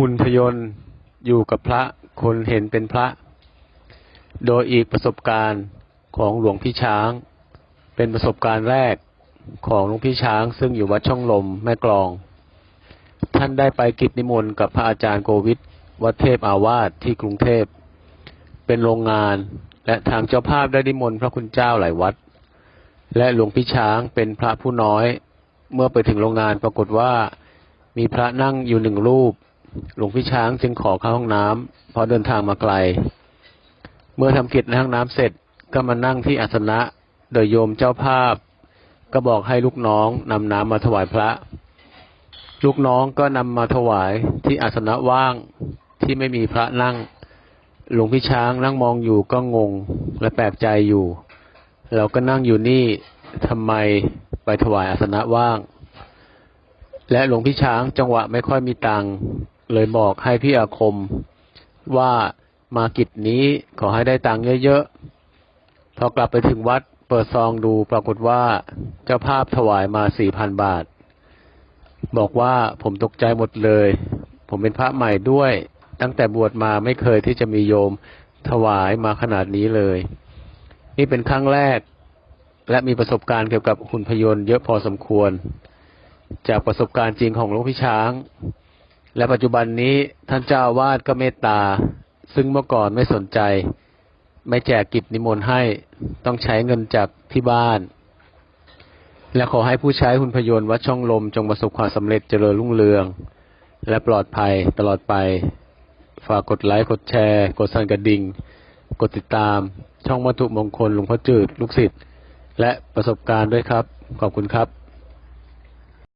หุ่นพยนต์อยู่กับพระคนเห็นเป็นพระ โดยอีกประสบการณ์ของหลวงพี่ช้าง เป็นประสบการณ์แรกของหลวงพี่ช้าง ซึ่งอยู่วัดช่องลมแม่กลอง ท่านได้ไปกิจนิมนต์กับพระอาจารย์โกวิทวัดเทพอาวาสที่กรุงเทพ เป็นโรงงานและทางเจ้าภาพได้นิมนต์พระคุณเจ้าหลายวัด และหลวงพี่ช้างเป็นพระผู้น้อย เมื่อไปถึงโรงงานปรากฏว่ามีพระนั่งอยู่หนึ่งรูป หลวงพี่ช้างจึงขอเข้าห้องน้ำเพราะเดินทางมาไกล เมื่อทำกิจในห้องน้ำเสร็จก็มานั่งที่อาสนะโดยโยมเจ้าภาพ ก็บอกให้ลูกน้องนำน้ำมาถวายพระ ลูกน้องก็นำมาถวายที่อาสนะว่างที่ไม่มีพระนั่ง หลวงพี่ช้างนั่งมองอยู่ก็งงและแปลกใจอยู่ เราก็นั่งอยู่นี่ทำไมไปถวายอาสนะว่าง และหลวงพี่ช้างจังหวะไม่ค่อยมีตังค์ เลยบอกให้พี่อาคมว่ามากิจนี้ขอให้ได้ตังค์เยอะๆ พอกลับไปถึงวัดเปิดซองดูปรากฏว่าเจ้าภาพถวายมาสี่พันบาท บอกว่าผมตกใจหมดเลย ผมเป็นพระใหม่ด้วย ตั้งแต่บวชมาไม่เคยที่จะมีโยมถวายมาขนาดนี้เลย นี่เป็นครั้งแรก และมีประสบการณ์เกี่ยวกับหุ่นพยนต์เยอะพอสมควร จากประสบการณ์จริงของหลวงพี่ช้าง และปัจจุบันนี้ท่านเจ้าวาดก็เมตตา ซึ่งเมื่อก่อนไม่สนใจ ไม่แจกกิจนิมนต์ให้ต้องใช้เงินจากที่บ้าน และขอให้ผู้ใช้หุ่นพยนต์วัดช่องลมจงประสบความสำเร็จเจริญรุ่งเรือง และปลอดภัยตลอดไป ฝากกดไลค์ กดแชร์ กดสั่นกระดิ่ง กดติดตาม ช่องวัตถุมงคลหลวงพ่อจืด ลูกศิษย์และประสบการณ์ด้วยครับ ขอบคุณครับ